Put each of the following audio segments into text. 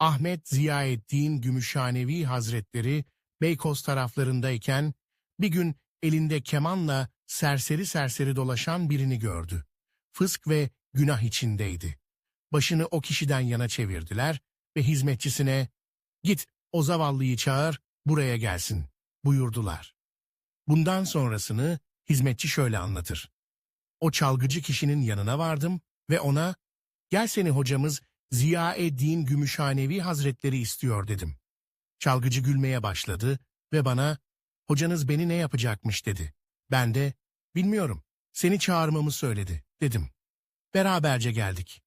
Ahmet Ziyaettin Gümüşhanevi Hazretleri Beykoz taraflarındayken bir gün elinde kemanla serseri serseri dolaşan birini gördü. Fısk ve günah içindeydi. Başını o kişiden yana çevirdiler ve hizmetçisine ''Git o zavallıyı çağır, buraya gelsin.'' buyurdular. Bundan sonrasını hizmetçi şöyle anlatır. O çalgıcı kişinin yanına vardım ve ona ''Gel seni hocamız Ziyaeddin Gümüşhanevi Hazretleri istiyor.'' dedim. Çalgıcı gülmeye başladı ve bana ''Hocanız beni ne yapacakmış?'' dedi. Ben de ''Bilmiyorum, seni çağırmamı söyledi.'' dedim. Beraberce geldik.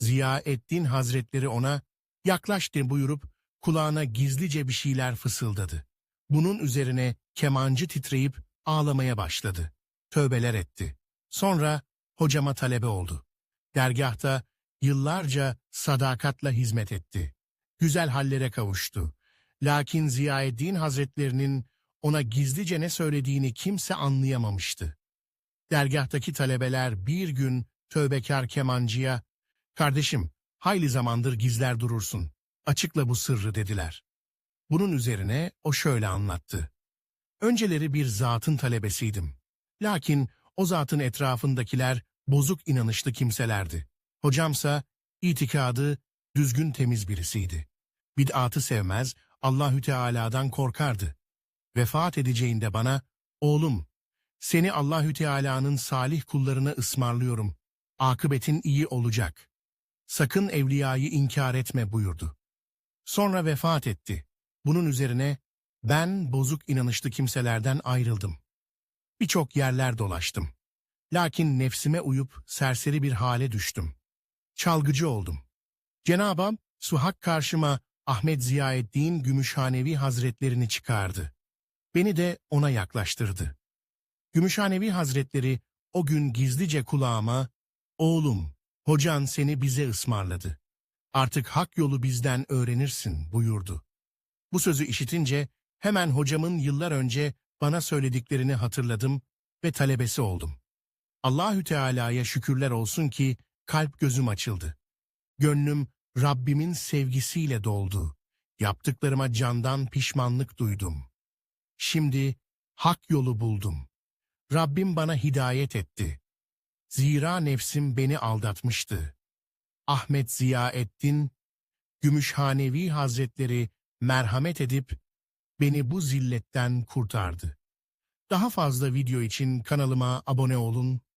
Ziyaeddin Hazretleri ona yaklaş de buyurup kulağına gizlice bir şeyler fısıldadı. Bunun üzerine kemancı titreyip ağlamaya başladı. Tövbeler etti. Sonra hocama talebe oldu. Dergahta yıllarca sadakatla hizmet etti. Güzel hallere kavuştu. Lakin Ziyaeddin Hazretlerinin ona gizlice ne söylediğini kimse anlayamamıştı. Dergahtaki talebeler bir gün tövbekar kemancıya, ''Kardeşim, hayli zamandır gizler durursun, açıkla bu sırrı.'' dediler. Bunun üzerine o şöyle anlattı. Önceleri bir zatın talebesiydim. Lakin o zatın etrafındakiler bozuk inanışlı kimselerdi. Hocamsa itikadı düzgün temiz birisiydi. Bid'atı sevmez, Allahü Teala'dan korkardı. Vefat edeceğinde bana, oğlum, seni Allahü Teala'nın salih kullarına ısmarlıyorum. Akıbetin iyi olacak. Sakın evliyayı inkar etme buyurdu. Sonra vefat etti. Bunun üzerine ben bozuk inanışlı kimselerden ayrıldım. Birçok yerler dolaştım. Lakin nefsime uyup serseri bir hale düştüm. Çalgıcı oldum. Cenab-ı Hak, Suhak karşıma Ahmet Ziyaeddin Gümüşhanevi Hazretlerini çıkardı. Beni de ona yaklaştırdı. Gümüşhanevi Hazretleri o gün gizlice kulağıma, ''Oğlum, hocan seni bize ısmarladı. Artık hak yolu bizden öğrenirsin.'' buyurdu. Bu sözü işitince hemen hocamın yıllar önce bana söylediklerini hatırladım ve talebesi oldum. Allahü Teala'ya şükürler olsun ki kalp gözüm açıldı. Gönlüm Rabbimin sevgisiyle doldu. Yaptıklarıma candan pişmanlık duydum. Şimdi hak yolu buldum. Rabbim bana hidayet etti. Zira nefsim beni aldatmıştı. Ahmet Ziyaeddin, Gümüşhanevi Hazretleri merhamet edip beni bu zilletten kurtardı. Daha fazla video için kanalıma abone olun,